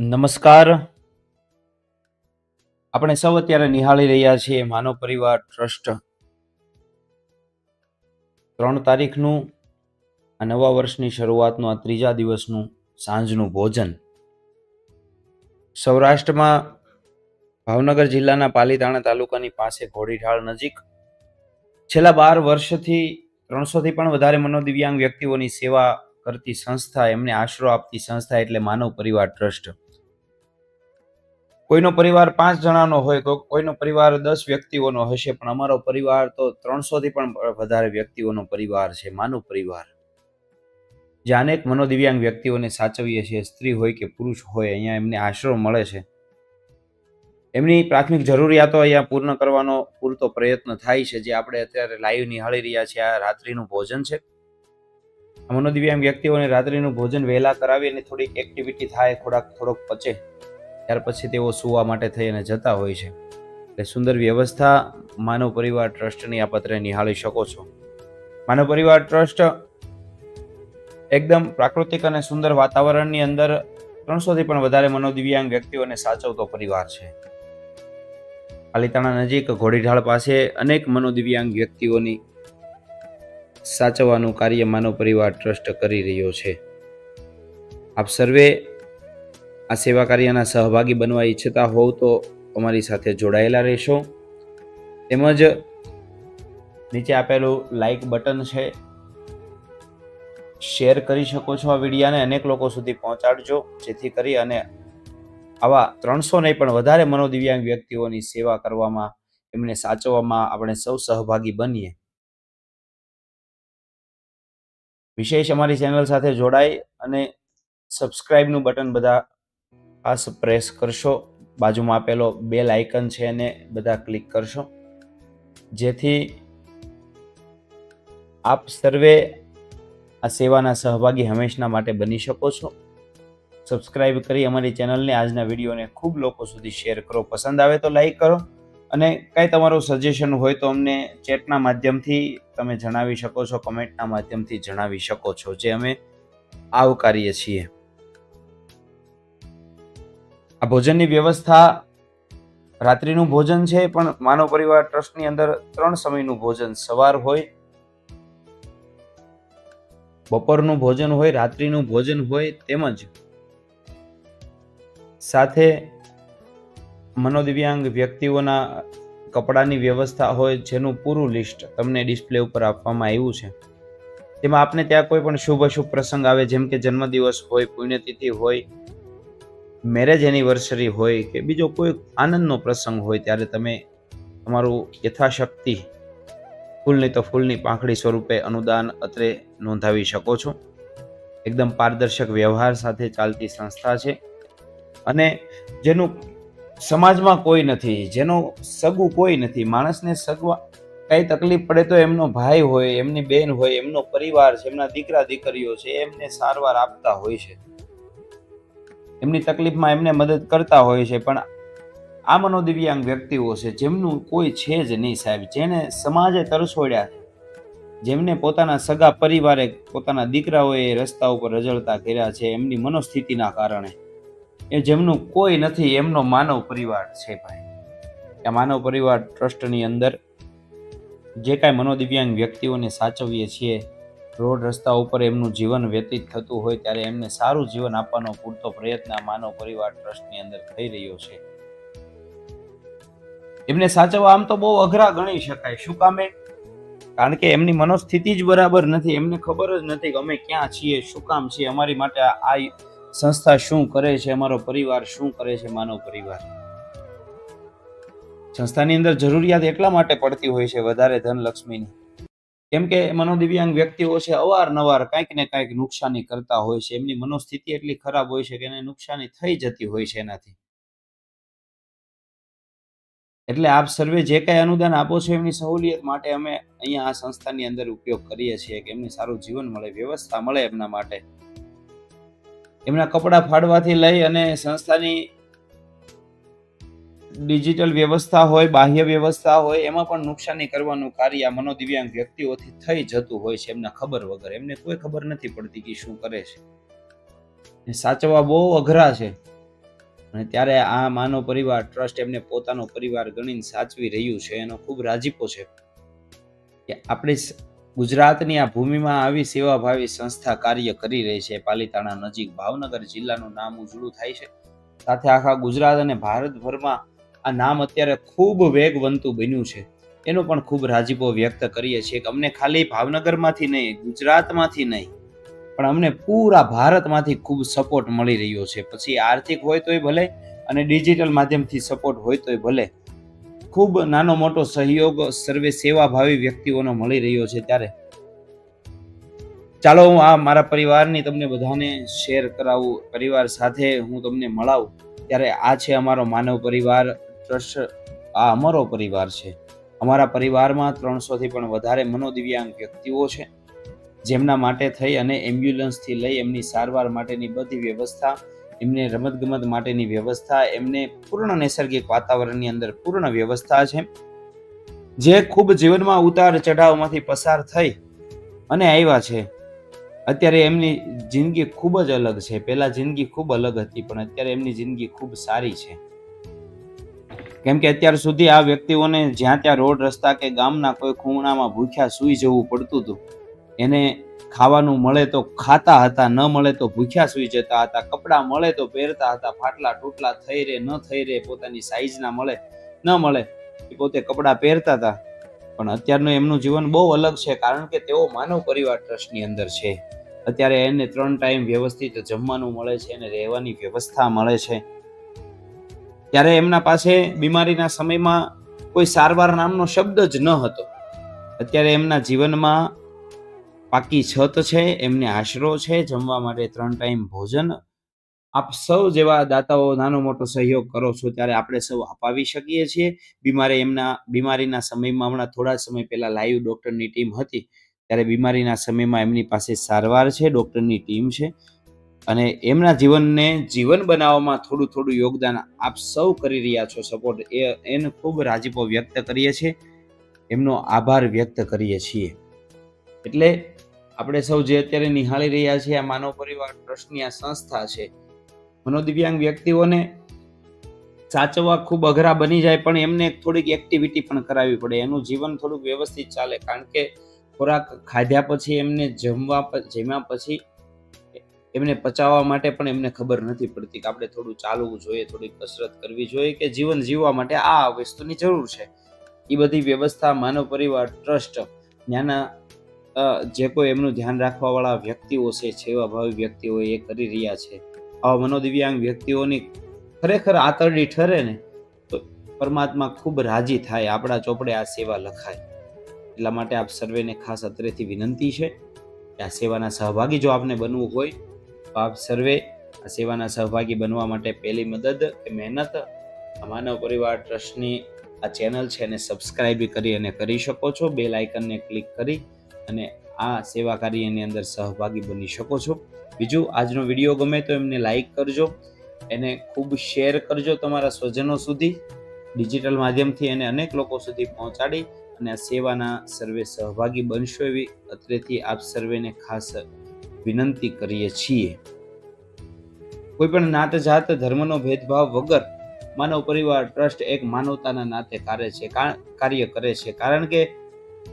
નમસ્કાર. આપણે સૌ અત્યારે નિહાળી રહ્યા છીએ માનવ પરિવાર ટ્રસ્ટ. ત્રણ તારીખનું આ નવા વર્ષની શરૂઆતનું, આ ત્રીજા દિવસનું સાંજનું ભોજન. સૌરાષ્ટ્રમાં ભાવનગર જિલ્લાના પાલીતાણા તાલુકાની પાસે ઘોડીઢાળ નજીક છેલ્લા બાર વર્ષથી ત્રણસોથી પણ વધારે મનોદિવ્યાંગ વ્યક્તિઓની સેવા કરતી સંસ્થા, એમને આશરો આપતી સંસ્થા એટલે માનવ પરિવાર ટ્રસ્ટ. કોઈનો પરિવાર પાંચ જણાનો હોય તો કોઈનો પરિવાર દસ વ્યક્તિઓનો હશે, પણ અમારો પરિવાર તો ત્રણસોથી પણ વધારે વ્યક્તિઓનો પરિવાર છે માનવ પરિવાર. જે અનેક મનોદિવ્યાંગ વ્યક્તિઓને સાચવીએ છીએ, સ્ત્રી હોય કે પુરુષ હોય, અહીંયા એમને આશરો મળે છે. એમની પ્રાથમિક જરૂરિયાતો અહીંયા પૂર્ણ કરવાનો પૂરતો પ્રયત્ન થાય છે, જે આપણે અત્યારે લાઈવ નિહાળી રહ્યા છીએ, આ રાત્રિનું ભોજન છે. મનોદિવ્યાંગ વ્યક્તિઓને રાત્રિનું ભોજન વહેલા કરાવી અને થોડીક એક્ટિવિટી થાય, થોડાક, થોડોક પચે. ત્યાર પછી તેઓ સુવા માટે થઈ અને જતા હોય છે. એટલે સુંદર વ્યવસ્થા માનવ પરિવાર ટ્રસ્ટની આ પત્રે નિહાળી શકો છો. માનવ પરિવાર ટ્રસ્ટ એકદમ પ્રાકૃતિક અને સુંદર વાતાવરણની અંદર ત્રણસોથી પણ વધારે મનોદિવ્યાંગ વ્યક્તિઓને સાચવતો પરિવાર છે. પાલિતાણા નજીક ઘોડીઢાળ પાસે અનેક મનોદિવ્યાંગ વ્યક્તિઓની સાચવવાનું કાર્ય માનવ પરિવાર ટ્રસ્ટ કરી રહ્યો છે. આપ સર્વે આ સેવા કાર્યના સહભાગી બનવા ઈચ્છતા હોવ તો અમારી સાથે જોડાયેલા રહેશો. તેમજ નીચે આપેલું લાઈક બટન છે. શેર કરી શકો છો આ વિડીયાને, અનેક લોકો સુધી પહોંચાડજો, જેથી કરી અને આવા ત્રણસો નહીં પણ વધારે મનોદિવ્યાંગ વ્યક્તિઓની સેવા કરવામાં એમને સાચવવામાં આપણે સૌ સહભાગી બનીએ. વિશેષ અમારી ચેનલ સાથે જોડાય અને સબસ્ક્રાઇબનું બટન બધા ખાસ પ્રેસ કરશો. બાજુમાં આપેલો બેલ આઇકન છે એને બધા ક્લિક કરશો. જેથી આપ સર્વે આ સેવાના સહભાગી હંમેશના માટે બની શકો છો. સબસ્ક્રાઇબ કરી અમારી ચેનલને આજના વિડીયોને ખૂબ લોકો સુધી શેર કરો. પસંદ આવે તો લાઈક કરો અને કાંઈ તમારું સજેશન હોય તો અમને ચેટના માધ્યમથી તમે જણાવી શકો છો કમેન્ટના માધ્યમથી જણાવી શકો છો, જે અમે આવકારીએ છીએ. આ ભોજનની વ્યવસ્થા રાત્રિનું ભોજન છે, પણ માનવ પરિવાર ટ્રસ્ટની અંદર ત્રણ સમયનું ભોજન સવાર હોય, બપોરનું ભોજન હોય, રાત્રિનું ભોજન હોય, તેમજ સાથે મનોદિવ્યાંગ વ્યક્તિઓના કપડાની વ્યવસ્થા હોય, જેનું પૂરું લિસ્ટ તમને ડિસ્પ્લે ઉપર આપવામાં આવ્યું છે. તેમાં આપને ત્યાં કોઈ પણ શુભ અશુભ પ્રસંગ આવે, જેમ કે જન્મદિવસ હોય, પુણ્યતિથિ હોય મેરેજ એનિવર્સરી હોય કે બીજો કોઈ આનંદનો પ્રસંગ હોય ત્યારે તમે તમારું યથાશક્તિ ફૂલની તો ફૂલની પાંખડી સ્વરૂપે અનુદાન અત્રે નોંધાવી શકો છો. એકદમ પારદર્શક વ્યવહાર સાથે ચાલતી સંસ્થા છે. અને જેનું સમાજમાં કોઈ નથી, જેનો સગું કોઈ નથી, માણસને સગવા કઈ તકલીફ પડે તો એમનો ભાઈ હોય, એમની બહેન હોય, એમનો પરિવાર છે, એમના દીકરા દીકરીઓ છે, એમને સારવાર આપતા હોય છે. એમની તકલીફમાં એમને મદદ કરતા હોય છે, પણ આ મનોદિવ્યાંગ વ્યક્તિઓ છે, જેમનું કોઈ છે જ નહીં સાહેબ. જેને સમાજે તરછોડ્યા જેમને પોતાના સગા પરિવારે પોતાના દીકરાઓએ રસ્તા ઉપર રજળતા કર્યા છે, એમની મનોસ્થિતિના કારણે. એ જેમનું કોઈ નથી, એમનો માનવ પરિવાર છે ભાઈ. આ માનવ પરિવાર ટ્રસ્ટની અંદર જે કાંઈ મનોદિવ્યાંગ વ્યક્તિઓને સાચવીએ છીએ રોડ રસ્તા ઉપર એમનું જીવન વ્યતીત થતું હોય ત્યારે એમને સારું જીવન આપવાનો પૂરતો પ્રયત્ન આ માનવ પરિવાર ટ્રસ્ટની અંદર થઈ રહ્યો છે. એમને સાચવવા આમ તો બહુ અઘરા ગણી શકાય. શું કામે કારણ કે એમની મનોસ્થિતિ જ બરાબર નથી. એમને ખબર જ નથી કે અમે ક્યાં છીએ, શું કામ છીએ, અમારી માટે આ સંસ્થા શું કરે છે, અમારો પરિવાર શું કરે છે, માનવ પરિવાર. સંસ્થાની અંદર જરૂરિયાત એટલા માટે પડતી હોય છે, વધારે ધનલક્ષ્મીની કેમ કે મનોદિવ્યાંગ વ્યક્તિઓ છે, અવારનવાર કાંઈક ને કાંઈક નુકસાની કરતા હોય છે. એમની મનોસ્થિતિ એટલી ખરાબ હોય છે કે એને નુકસાની થઈ જતી હોય છે એનાથી. એટલે આપ સર્વે જે કાંઈ અનુદાન આપો છો એમની સહુલિયત માટે અમે અહીંયા આ સંસ્થાની અંદર ઉપયોગ કરીએ છીએ કે એમને સારું જીવન મળે, વ્યવસ્થા મળે એમના માટે. એમના કપડાં ફાડવાથી લઈ અને સંસ્થાની ડિજિટલ વ્યવસ્થા હોય, બાહ્ય વ્યવસ્થા હોય, એમાં પણ નુકસાની કરવાનું કાર્ય મનોદિવ્યાંગ વ્યક્તિઓથી થઈ જતું હોય છે એમને ખબર વગર. એમને કોઈ ખબર નથી પડતી કે શું કરે છે. સાચવવા બહુ અઘરા છે. અને ત્યારે આ માનવ પરિવાર ટ્રસ્ટ એમને પોતાનો પરિવાર ગણીને સાચવી રહ્યું છે. એનો ખૂબ રાજીપો છે કે આપણી ગુજરાતની આ ભૂમિમાં આવી સેવાભાવી સંસ્થા કાર્ય કરી રહી છે. પાલિતાણા નજીક ભાવનગર જિલ્લાનું નામ ઉજળું થાય છે. સાથે આખા ગુજરાત અને ભારતભરમાં આ નામ અત્યારે ખૂબ વેગવંતું બન્યું છે. એનો પણ ખૂબ રાજીપો વ્યક્ત કરીએ છીએ કે અમને ખાલી ભાવનગરમાંથી નહીં, ગુજરાતમાંથી નહીં, પણ અમને પૂરા ભારતમાંથી ખૂબ સપોર્ટ મળી રહ્યો છે. પછી આર્થિક હોય તોય ભલે અને ડિજિટલ માધ્યમથી સપોર્ટ હોય તોય ભલે. ખૂબ નાનો મોટો સહયોગ, સર્વે સેવાભાવી વ્યક્તિઓનો મળી રહ્યો છે ત્યારે. ચાલો હું આ મારા પરિવારની તમને બધાને શેર કરાવું, પરિવાર સાથે હું તમને મળાવું. ત્યારે આ છે અમારો માનવ પરિવાર ટ્રસ્ટ આ અમારો પરિવાર છે. અમારા પરિવારમાં ત્રણસોથી પણ વધારે મનોદિવ્યાંગ વ્યક્તિઓ છે. જેમના માટે થઈ અને એમ્બ્યુલન્સથી લઈ એમની સારવાર માટેની બધી વ્યવસ્થા, એમને રમતગમત માટેની વ્યવસ્થા, એમને પૂર્ણ નૈસર્ગિક વાતાવરણની અંદર પૂર્ણ વ્યવસ્થા છે. જે ખૂબ જીવનમાં ઉતાર ચઢાવમાંથી પસાર થઈ અને આવ્યા છે. અત્યારે એમની જિંદગી ખૂબ જ અલગ છે. પહેલાં જિંદગી ખૂબ અલગ હતી, પણ અત્યારે એમની જિંદગી ખૂબ સારી છે. કેમ કે અત્યાર સુધી આ વ્યક્તિઓને જ્યાં ત્યાં રોડ, રસ્તા કે ગામના કોઈ ખૂણામાં ભૂખ્યા સૂઈ જવું પડતું હતું, એને ખાવાનું મળે તો ખાતા હતા, ન મળે તો ભૂખ્યા સૂઈ જતા હતા, કપડાં મળે તો પહેરતા હતા, ફાટલા ટૂટલા થઈ રહે ન થઈ રહે પોતાની સાઈઝના મળે, ન મળે, એ પોતે કપડાં પહેરતા હતા. પણ અત્યારનું એમનું જીવન બહુ અલગ છે, કારણ કે તેઓ માનવ પરિવાર ટ્રસ્ટની અંદર છે. અત્યારે એને ત્રણ ટાઈમ વ્યવસ્થિત જમવાનું મળે છે અને રહેવાની વ્યવસ્થા મળે છે. ત્યારે એમના પાસે બીમારીના સમયમાં કોઈ સારવાર નામનો શબ્દ જ ન હતો. અત્યારે એમના જીવનમાં પાકી છત છે, એમને આશરો છે, જમવા માટે ત્રણ ટાઈમ ભોજન. આપ સૌ જેવા દાતાઓ નાનો મોટો સહયોગ કરો છો, ત્યારે આપણે સૌ અપાવી શકીએ છીએ. બીમારી એમના, બીમારીના સમયમાં હમણાં થોડા સમય પહેલાં લાઈવ ડૉક્ટરની ટીમ હતી. ત્યારે બીમારીના સમયમાં એમની પાસે સારવાર છે, ડૉક્ટરની ટીમ છે. અને એમના જીવનને જીવન બનાવવામાં થોડું થોડું યોગદાન આપ સૌ કરી રહ્યા છો સપોર્ટ એ, એને ખૂબ રાજીપો વ્યક્ત કરીએ છીએ. એમનો આભાર વ્યક્ત કરીએ છીએ. એટલે આપણે સૌ જે અત્યારે નિહાળી રહ્યા છીએ આ માનવ પરિવાર ટ્રસ્ટની આ સંસ્થા છે, મનોદિવ્યાંગ વ્યક્તિઓને સાચવવા ખૂબ અઘરા બની જાય, પણ એમને થોડીક એક્ટિવિટી પણ કરાવવી પડે. એનું જીવન થોડુંક વ્યવસ્થિત ચાલે, કારણ કે ખોરાક ખાધ્યા પછી એમને જમવા જમ્યા પછી એમને પચાવવા માટે પણ એમને ખબર નથી પડતી કે આપણે થોડું ચાલવું જોઈએ થોડી કસરત કરવી જોઈએ કે જીવન જીવવા માટે આ વસ્તુની જરૂર છે. એ બધી વ્યવસ્થા માનવ પરિવાર, ટ્રસ્ટ ત્યાંના જે કોઈ એમનું ધ્યાન રાખવાવાળા વ્યક્તિઓ છે, સેવાભાવી વ્યક્તિઓ એ કરી રહ્યા છે. આવા મનોદિવ્યાંગ વ્યક્તિઓની ખરેખર આતરડી ઠરે ને, તો પરમાત્મા ખૂબ રાજી થાય, આપણા ચોપડે આ સેવા લખાય. એટલા માટે આપ સર્વેને ખાસ અત્રેથી વિનંતી છે કે આ સેવાના સહભાગી જો આપને બનવું હોય આપ સર્વે આ સેવાના સહભાગી બનવા માટે પહેલી મદદ કે મહેનત માનવ પરિવાર ટ્રસ્ટની આ ચેનલ છે એને સબસ્ક્રાઇબ કરી અને કરી શકો છો. બેલ આઇકનને ક્લિક કરી અને આ સેવા કાર્યની અંદર સહભાગી બની શકો છો. બીજું, આજનો વીડિયો ગમે તો એમને લાઈક કરજો. એને ખૂબ શેર કરજો તમારા સ્વજનો સુધી. ડિજિટલ માધ્યમથી એને અનેક લોકો સુધી પહોંચાડી અને આ સેવાના સર્વે સહભાગી બનશો એવી અત્રેથી આપ સર્વેને ખાસ વિનંતી કરીએ છીએ. કોઈ પણ નાત જાત ધર્મનો ભેદભાવ વગર માનવ પરિવાર ટ્રસ્ટ એક માનવતાના નાતે કાર્ય છે કાર્ય કરે છે. કારણ કે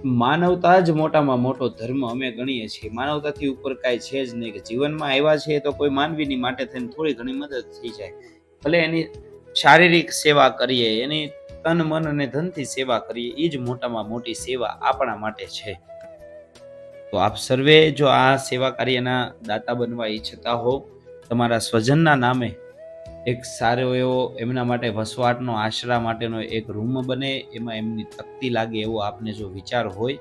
માનવતા જ મોટામાં મોટો ધર્મ અમે ગણીએ છીએ. માનવતાથી ઉપર કાંઈ છે જ નહીં કે જીવનમાં આવ્યા છે તો કોઈ માનવીની માટે થઈને થોડી ઘણી મદદ થઈ જાય. ભલે એની શારીરિક સેવા કરીએ, એની તન, મન અને ધનથી સેવા કરીએ એ જ મોટામાં મોટી સેવા આપણા માટે છે. તો આપ સર્વે જો આ સેવા કાર્યના દાતા બનવા ઈચ્છતા હો, તમારા સ્વજનના નામે એક સારો એવો એમના માટે વસવાટનો આશરા માટેનો એક રૂમ બને, એમાં એમની તકતી લાગે એવો આપને જો વિચાર હોય,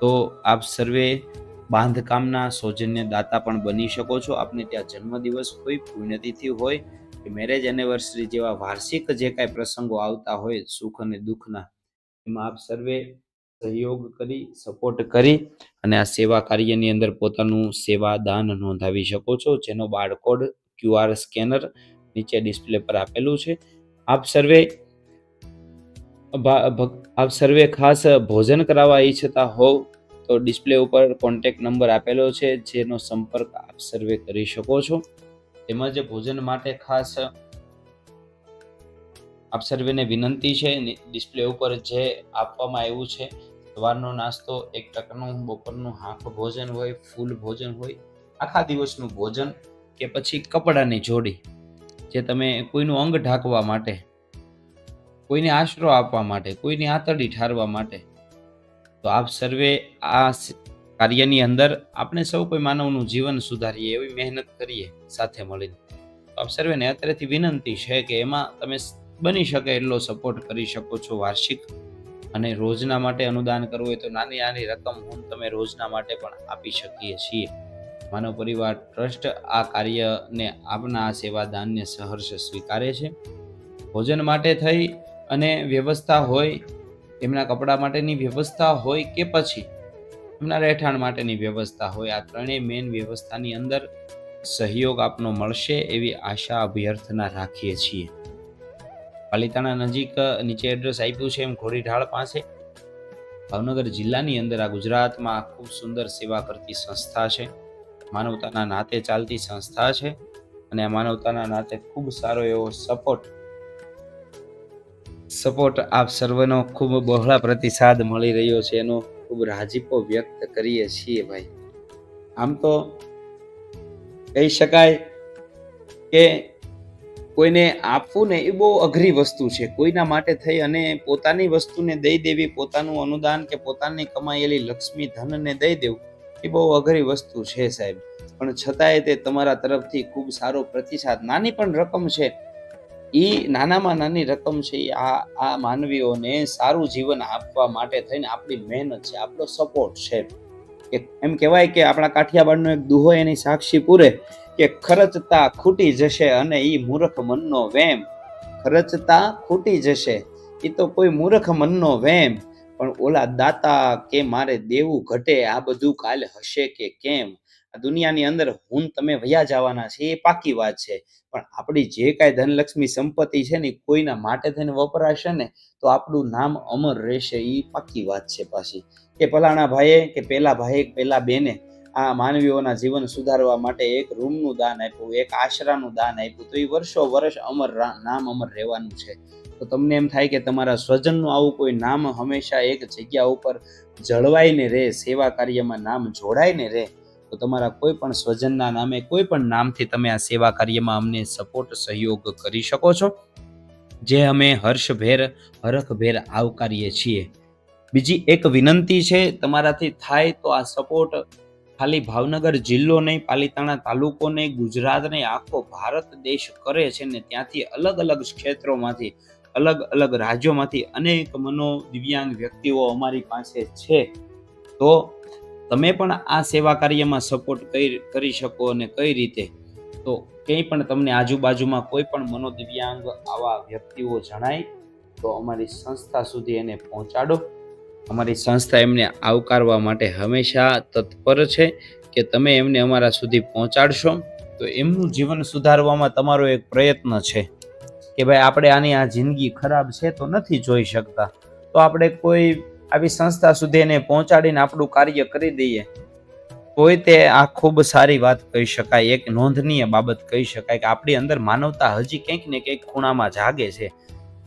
તો આપ સર્વે બાંધકામના સૌજન્ય દાતા પણ બની શકો છો. આપને ત્યાં જન્મદિવસ હોય પુણ્યતિથિ હોય કે મેરેજ એનિવર્સરી જેવા વાર્ષિક જે કાંઈ પ્રસંગો આવતા હોય સુખ અને દુઃખના, એમાં આપ સર્વે સહયોગ કરી સપોર્ટ કરી અને આ સેવા કાર્યની અંદર પોતાનું સેવા દાન નોંધાવી શકો છો. જેનો બારકોડ ક્યુઆર સ્કેનર નીચે ડિસ્પ્લે પર આપેલું છે. આપ સર્વે આપ સર્વે ખાસ ભોજન કરાવવા ઈચ્છતા હોવ તો ડિસ્પ્લે ઉપર કોન્ટેક્ટ નંબર આપેલો છે, જેનો સંપર્ક આપ સર્વે કરી શકો છો. તેમજ ભોજન માટે ખાસ આપ સર્વેને વિનંતી છે ડિસ્પ્લે ઉપર જે આપવામાં આવ્યું છે સવારનો નાસ્તો, એક ટકનું બપોરનું હાફ ભોજન હોય, ફૂલ ભોજન હોય, આખા દિવસનું ભોજન કે પછી કપડાની જોડી, જે તમે કોઈનું અંગ ઢાંકવા માટે, કોઈને આશરો આપવા માટે, કોઈની આતરડી ઠારવા માટે, તો આપ સર્વે આ કાર્યની અંદર આપણે સૌ કોઈ માનવનું જીવન સુધારીએ એવી મહેનત કરીએ સાથે મળીને. તો આપ સર્વેને અત્યારેથી વિનંતી છે કે એમાં તમે બની શકે એટલો સપોર્ટ કરી શકો છો વાર્ષિક અને રોજના માટે અનુદાન કરવું હોય તો નાની નાની રકમ હું તમે રોજના માટે પણ આપી શકીએ છીએ. માનવ પરિવાર ટ્રસ્ટ આ કાર્યને આપના આ સેવાદાનને સહર્ષ સ્વીકારે છે. ભોજન માટે થઈ અને વ્યવસ્થા હોય, એમના કપડાં માટેની વ્યવસ્થા હોય કે પછી એમના રહેઠાણ માટેની વ્યવસ્થા હોય, આ ત્રણેય મેન વ્યવસ્થાની અંદર સહયોગ આપનો મળશે એવી આશા અભ્યર્થના રાખીએ છીએ. પાલિતાણા નજીક, નીચે એડ્રેસ આપ્યું છે એમ ઘોડીઢાળ પાસે. ભાવનગર જિલ્લાની અંદર આ ગુજરાતમાં ખૂબ સુંદર સેવા કરતી સંસ્થા છે. માનવતાના નાતે ચાલતી સંસ્થા છે અને આ માનવતાના નાતે ખૂબ સારો એવો સપોર્ટ સપોર્ટ આપ સર્વનો ખૂબ બહોળા પ્રતિસાદ મળી રહ્યો છે. એનો ખૂબ રાજીપો વ્યક્ત કરીએ છીએ ભાઈ. આમ તો કહી શકાય કે કોઈને આપવું ને એ બહુ અઘરી વસ્તુ છે. કોઈના માટે થઈ અને પોતાની વસ્તુને દઈ દેવી, પોતાનું અનુદાન કે પોતાની કમાયેલી લક્ષ્મી ધનને દઈ દેવું, એ બહુ અઘરી વસ્તુ છે સાહેબ. પણ છતાંય તે તમારા તરફથી ખૂબ સારો પ્રતિસાદ, નાની પણ રકમ છે. એ નાનામાં નાની રકમ છે એ આ આ માનવીઓને સારું જીવન આપવા માટે થઈને આપણી મહેનત છે, આપણો સપોર્ટ છે. એમ કહેવાય કે આપણા કાઠિયાવાડનો એક દુહો એની સાક્ષી પૂરે. કે ખર્ચતા ખૂટી જશે અને એ મૂર્ખ મનનો વેમ. ખર્ચતા ખૂટી જશે એ તો કોઈ મૂર્ખ મનનો વેમ. પણ ઓલા દાતા કે મારે દેવું ઘટે, આ બધું કાલ હશે કે કેમ? આ દુનિયાની અંદર હું તમે વયા જવાના છે, એ પાકી વાત છે. પણ આપણી જે કાંઈ ધનલક્ષ્મી સંપત્તિ છે ને કોઈના માટે થઈને વપરાશે ને, તો આપણું નામ અમર રહેશે એ પાકી વાત છે પાછી. કે પલાણા ભાઈએ, કે પેલા ભાઈએ, કે પેલા બેને આ માનવીઓના જીવન સુધારવા માટે એક રૂમનું દાન આપ્યું, એક આશરાનું દાન આપ્યું. તો એ વર્ષો વર્ષ અમર નામ અમર રહેવાનું છે. તો તમને એમ થાય કે તમારા સ્વજનનું આવું કોઈ નામ હંમેશા એક જગ્યા ઉપર જળવાઈને રહે, સેવા કાર્યમાં નામ જોડાઈને રહે, તો તમારા કોઈ પણ સ્વજનના નામે કોઈ પણ નામથી તમે આ સેવા કાર્યમાં અમને સપોર્ટ સહયોગ કરી શકો છો. જે અમે હર્ષભેર, હરખભેર આવકારીએ છીએ. બીજી એક વિનંતી છે, તમારાથી થાય તો આ સપોર્ટ ખાલી ભાવનગર જિલ્લો નહીં, પાલિતાણા તાલુકો નહીં ગુજરાત નહીં આખો ભારત દેશ કરે છે ને ત્યાંથી અલગ અલગ ક્ષેત્રોમાંથી, અલગ અલગ રાજ્યોમાંથી અનેક મનો દિવ્યાંગ વ્યક્તિઓ અમારી પાસે છે. તો તમે પણ આ સેવા કાર્યમાં સપોર્ટ કઈ કરી શકો અને કઈ રીતે? તો કંઈ પણ તમને આજુબાજુમાં કોઈ પણ મનોદિવ્યાંગ આવા વ્યક્તિઓ જણાય, તો અમારી સંસ્થા સુધી એને પહોંચાડો. અમારી સંસ્થા એમને આવકારવા માટે હંમેશા તત્પર છે કે તમે એમને અમારા સુધી પહોંચાડશો. તો એમનું જીવન સુધારવામાં તમારો એક પ્રયત્ન છે કે ભાઈ આપણે આની આ જિંદગી ખરાબ છે તો નથી જોઈ શકતા. તો આપણે કોઈ આવી સંસ્થા સુધી એને પહોંચાડીને આપણું કાર્ય કરી દઈએ. કોઈ તે આ ખૂબ સારી વાત કહી શકાય. એક નોંધનીય બાબત કહી શકાય કે આપણી અંદર માનવતા હજી કંઈક ને કંઈક ખૂણામાં જાગે છે.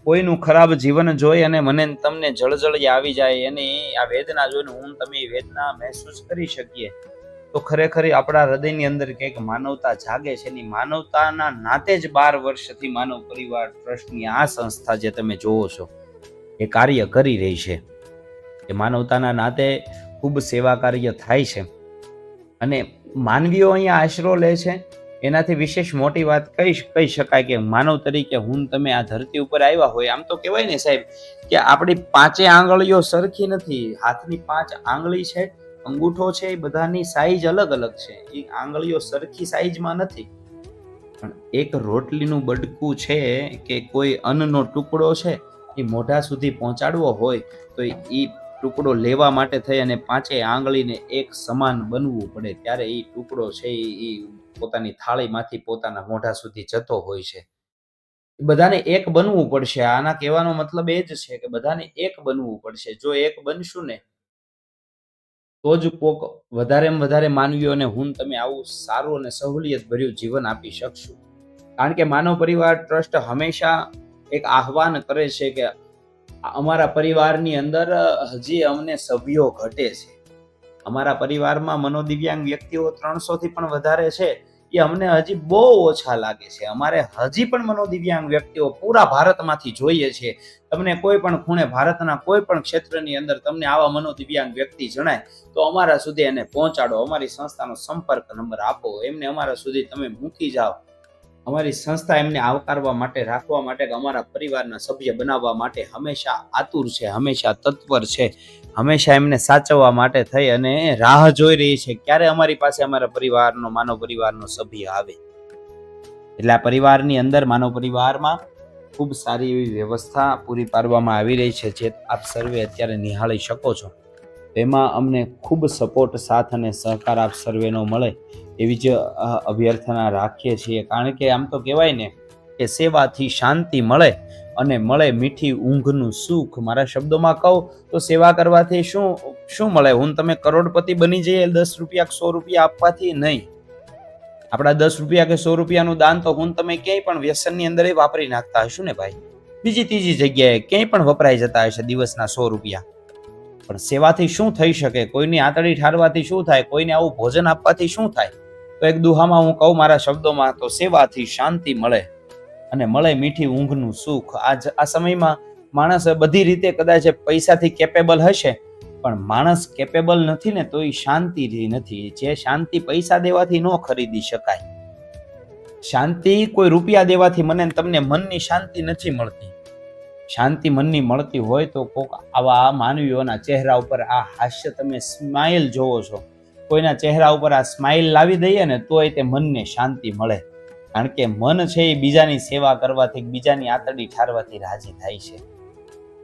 કોઈનું ખરાબ જીવન જોઈ અને મને તમને જળજળી આવી જાય અને આ વેદના જોઈને હું તમે વેદના મહેસૂસ કરી શકીએ. તો ખરેખર આપણા હૃદયની અંદર કંઈક માનવતા જાગે છે એની માનવતાના નાતે જ બાર વર્ષથી માનવ પરિવાર ટ્રસ્ટની આ સંસ્થા જે તમે જોવો છો, એ કાર્ય કરી રહી છે. એ માનવતાના નાતે ખૂબ સેવા કાર્ય થાય છે. અને માનવીઓ અહીંયા આશરો લે છે એનાથી વિશેષ મોટી વાત કહી કહી શકાય કે માનવ તરીકે હું તમે આ ધરતી ઉપર આવ્યા હોય, આમ તો કહેવાય ને સાહેબ કે આપણી પાંચે આંગળીઓ સરખી નથી, હાથની પાંચ આંગળી છે, અંગૂઠો છે, એ બધાની સાઈઝ અલગ અલગ છે, એ આંગળીઓ સરખી સાઈઝમાં નથી. પણ એક રોટલીનું બડકું છે કે કોઈ અન્નનો ટુકડો છે, એ મોઢા સુધી પહોંચાડવો હોય, તો એ ટુકડો લેવા માટે થઈ અને પાંચે આંગળીને એક સમાન બનવું પડે, ત્યારે એ ટુકડો છે એ પોતાની થાળીમાંથી પોતાના મોઢા સુધી જતો હોય છે. બધાને એક બનવું પડશે. આના કહેવાનો મતલબ એ જ છે કે બધાને એક બનવું પડશે. જો એક બનશું ને, તો જ કોક વધારે વધારે માનવીઓને હું તમે આવું સારું અને સહુલિયત ભર્યું જીવન આપી શકશું. કારણ કે માનવ પરિવાર ટ્રસ્ટ હંમેશા એક આહવાન કરે છે કે અમારા પરિવારની અંદર હજી અમને સભ્યો ઘટે છે. અમારા પરિવારમાં મનોદિવ્યાંગ વ્યક્તિઓ ત્રણસોથી પણ વધારે છે. એ અમને હજી બહુ ઓછા લાગે છે. અમારે હજી પણ મનોદિવ્યાંગ વ્યક્તિઓ પૂરા ભારતમાંથી જોઈએ છે. તમને કોઈ પણ ખૂણે ભારતના કોઈ પણ ક્ષેત્રની અંદર તમને આવા મનોદિવ્યાંગ વ્યક્તિ જણાય, તો અમારા સુધી એને પહોંચાડો. અમારી સંસ્થાનો સંપર્ક નંબર આપો. એમને અમારા સુધી તમે મૂકી જાઓ. અમારી સંસ્થા એમને આવકારવા માટે, રાખવા માટે અમારા પરિવારના સભ્ય બનાવવા માટે હંમેશા આતુર છે, હંમેશા તત્પર છે, હંમેશા એમને સાચવવા માટે થઈ અને રાહ જોઈ રહી છે ક્યારે અમારી પાસે અમારા પરિવારનો, માનવ પરિવારનો સભ્ય આવે. એટલે આ પરિવારની અંદર માનવ પરિવારમાં ખૂબ સારી એવી વ્યવસ્થા પૂરી પાડવામાં આવી રહી છે, જે આપ સર્વે અત્યારે નિહાળી શકો છો. તેમાં અમને ખૂબ સપોર્ટ સાથ અને સહકાર આપ સર્વેનો મળે એવી જ અભ્યર્થના રાખીએ છીએ. કારણ કે આમ તો કહેવાય ને કે સેવાથી શાંતિ મળે અને મળે મીઠી ઊંઘનું સુખ. મારા શબ્દોમાં કહું તો સેવા કરવાથી શું શું મળે? હું તમે કરોડપતિ બની જઈએ દસ રૂપિયા સો રૂપિયા આપવાથી નહીં. આપણા દસ રૂપિયા કે સો રૂપિયાનું દાન તો હું તમે ક્યાંય પણ વ્યસનની અંદર વાપરી નાખતા હશું ને ભાઈ? બીજી ત્રીજી જગ્યાએ ક્યાંય પણ વપરાઈ જતા હશે દિવસના સો રૂપિયા. પણ સેવાથી શું થઈ શકે? કોઈની આંતળી ઠારવાથી શું થાય? કોઈને આવું ભોજન આપવાથી શું થાય? તો એક દુહામાં હું કહું મારા શબ્દોમાં, તો સેવાથી શાંતિ મળે અને મળે મીઠી ઊંઘનું સુખ. આ આ સમયમાં માણસ બધી રીતે કદાચ પૈસાથી કેપેબલ હશે, પણ માણસ કેપેબલ નથી ને તો એ શાંતિથી નથી. જે શાંતિ પૈસા દેવાથી ન ખરીદી શકાય. શાંતિ કોઈ રૂપિયા દેવાથી મને તમને મનની શાંતિ નથી મળતી. શાંતિ મનની મળતી હોય તો કોક આવા માનવીઓના ચહેરા ઉપર આ હાસ્ય તમે સ્માઇલ જોવો છો. કોઈના ચહેરા ઉપર આ સ્માઇલ લાવી દઈએ ને તોય તે મનને શાંતિ મળે. કારણ કે મન છે એ બીજાની સેવા કરવાથી, બીજાની આતડી ઠારવાથી રાજી થાય છે.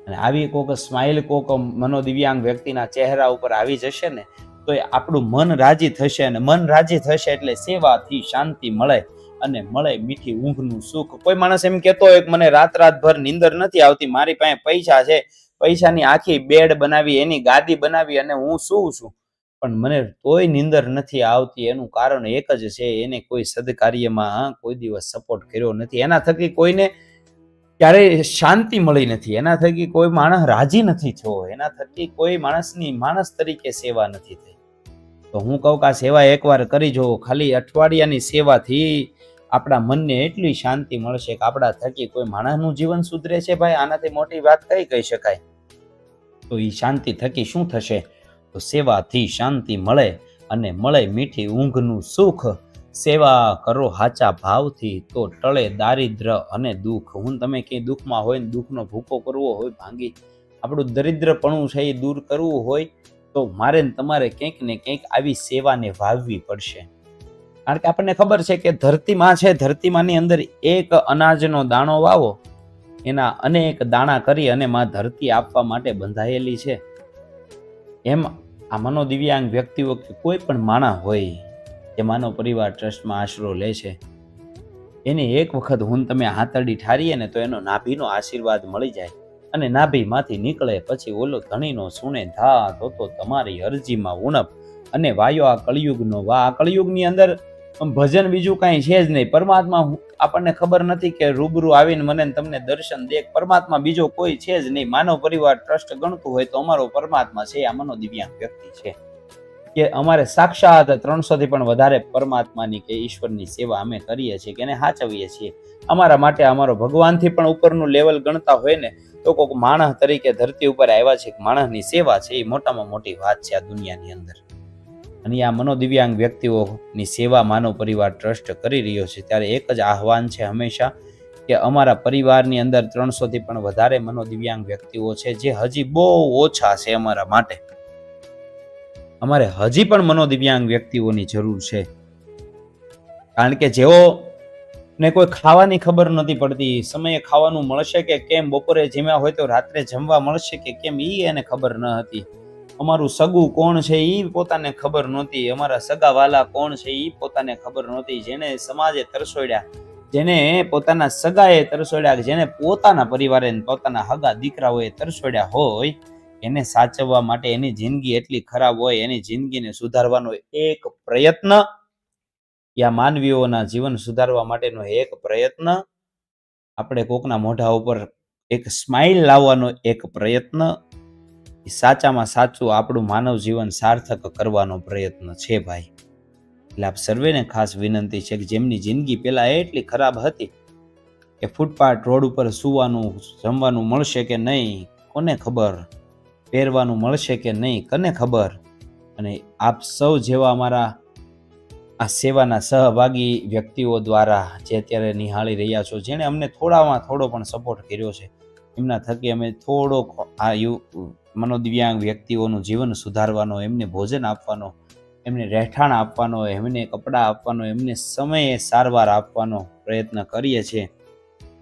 અને આવી કોક સ્માઇલ કોક મનોદિવ્યાંગ વ્યક્તિના ચહેરા ઉપર આવી જશે ને, તો આપણું મન રાજી થશે અને મન રાજી થશે એટલે સેવાથી શાંતિ મળે. અને મળે મીઠી ઊંઘનું સુખ. કોઈ માણસ એમ કહેતો હોય મને રાત રાતભર નીંદર નથી આવતી, મારી પાસે પૈસા છે. પૈસાની આખી બેડ બનાવી, એની ગાદી બનાવી અને હું શું છું. પણ મને તોય નીંદર નથી આવતી. એનું કારણ એક જ છે, એને કોઈ સદકાર્યમાં કોઈ દિવસ સપોર્ટ કર્યો નથી. એના થકી કોઈને ક્યારેય શાંતિ મળી નથી. એના થકી કોઈ માણસ રાજી નથી થયો. એના થકી કોઈ માણસની માણસ તરીકે સેવા નથી થઈ. તો હું કહું કે આ સેવા એકવાર કરી જોવો. ખાલી અઠવાડિયાની સેવાથી આપણા મનને એટલી શાંતિ મળશે કે આપણા થકી કોઈ માણસનું જીવન સુધરે છે ભાઈ? આનાથી મોટી વાત કઈ કહી શકાય? તો એ શાંતિ થકી શું થશે? તો સેવાથી શાંતિ મળે અને મળે મીઠી ઊંઘનું સુખ. સેવા કરો હાચા ભાવથી તો ટળે દારિદ્ર અને દુઃખ. હું તમે ક્યાંય દુઃખમાં હોય ને દુઃખનો ભૂકો કરવો હોય, ભાંગી આપણું દરિદ્રપણું છે એ દૂર કરવું હોય, તો મારે ને તમારે ક્યાંક ને ક્યાંક આવી સેવાને વાવવી પડશે. કારણ કે આપણને ખબર છે કે ધરતીમાં છે, ધરતીમાંની અંદર એક અનાજનો દાણો વાવો, એના અનેક દાણા કરી અને માં ધરતી આપવા માટે બંધાયેલી છે. એમ આ મનોદિવ્યાંગ વ્યક્તિઓ કે કોઈ પણ માણા હોય જે માનવ પરિવાર ટ્રસ્ટમાં આશરો લે છે. એને એક વખત હું તમે હાથડી ઠારીએ ને તો એનો નાભીનો આશીર્વાદ મળી જાય અને નાભીમાંથી નીકળે પછી ઓલો ધણીનો સુણે ધા તો તમારી અરજીમાં ઉણપ. અને વાયો આ કળિયુગનો વા આ કળિયુગની અંદર ભજન બીજું કાંઈ છે જ નહીં. પરમાત્મા આપણને ખબર નથી કે રૂબરૂ આવીને મને તમને દર્શન દે. પરમાત્મા બીજો કોઈ છે જ નહીં. માનવ પરિવાર ટ્રસ્ટ ગણતું હોય તો અમારો પરમાત્મા છે. આ મનો દિવ્યાંગ વ્યક્તિ છે. કે અમારે સાક્ષાત ત્રણસોથી પણ વધારે પરમાત્માની કે ઈશ્વરની સેવા અમે કરીએ છીએ, કે એને સાચવીએ છીએ. અમારા માટે અમારો ભગવાનથી પણ ઉપરનું લેવલ ગણતા હોય ને, તો કોઈક માણસ તરીકે ધરતી ઉપર આવ્યા છે માણસની સેવા છે. એ મોટામાં મોટી વાત છે આ દુનિયાની અંદર. અને આ મનોદિવ્યાંગ વ્યક્તિઓની સેવા માનવ પરિવાર ટ્રસ્ટ કરી રહ્યો છે. ત્યારે એક જ આહવાન છે હંમેશા કે અમારા પરિવારની અંદર ત્રણસોથી પણ વધારે મનોદિવ્યાંગ વ્યક્તિઓ છે જે હજી બહુ ઓછા છે અમારા માટે. અમારે હજી પણ મનોદિવ્યાંગ વ્યક્તિઓની જરૂર છે. કારણ કે જેઓ ને કોઈ ખાવાની ખબર નથી પડતી. સમયે ખાવાનું મળશે કે કેમ? બપોરે જમ્યા હોય તો રાત્રે જમવા મળશે કે કેમ? એ એને ખબર ન હતી. અમારું સગું કોણ છે એ પોતાને ખબર નહોતી. અમારા સગાવાલા કોણ છે એ પોતાને ખબર નહોતી. જેને સમાજે તરસોડ્યા જેને પોતાના સગાએ તરસોડ્યા જેને પોતાના પરિવારે પોતાના હગા દીકરાઓએ તરસોડ્યા હોય, એને સાચવવા માટે એની જિંદગી એટલી ખરાબ હોય, એની જિંદગીને સુધારવાનો એક પ્રયત્ન, યા માનવીઓના જીવન સુધારવા માટેનો એક પ્રયત્ન, આપણે કોકના મોઢા ઉપર એક સ્માઇલ લાવવાનો એક પ્રયત્ન એ સાચામાં સાચું આપણું માનવ જીવન સાર્થક કરવાનો પ્રયત્ન છે ભાઈ. એટલે આપ સર્વેને ખાસ વિનંતી છે કે જેમની જિંદગી પહેલાં એટલી ખરાબ હતી કે ફૂટપાથ રોડ ઉપર સૂવાનું, જમવાનું મળશે કે નહીં, કોને ખબર? પહેરવાનું મળશે કે નહીં, કને ખબર? અને આપ સૌ જેવા અમારા આ સેવાના સહભાગી વ્યક્તિઓ દ્વારા જે અત્યારે નિહાળી રહ્યા છો, જેણે અમને થોડામાં થોડો પણ સપોર્ટ કર્યો છે, એમના થકી અમે થોડોક આ યુ મનોદિવ્યાંગ વ્યક્તિઓનું જીવન સુધારવાનો, એમને ભોજન આપવાનો, એમને રહેઠાણ આપવાનો, એમને કપડાં આપવાનો, એમને સમયે સારવાર આપવાનો પ્રયત્ન કરીએ છીએ.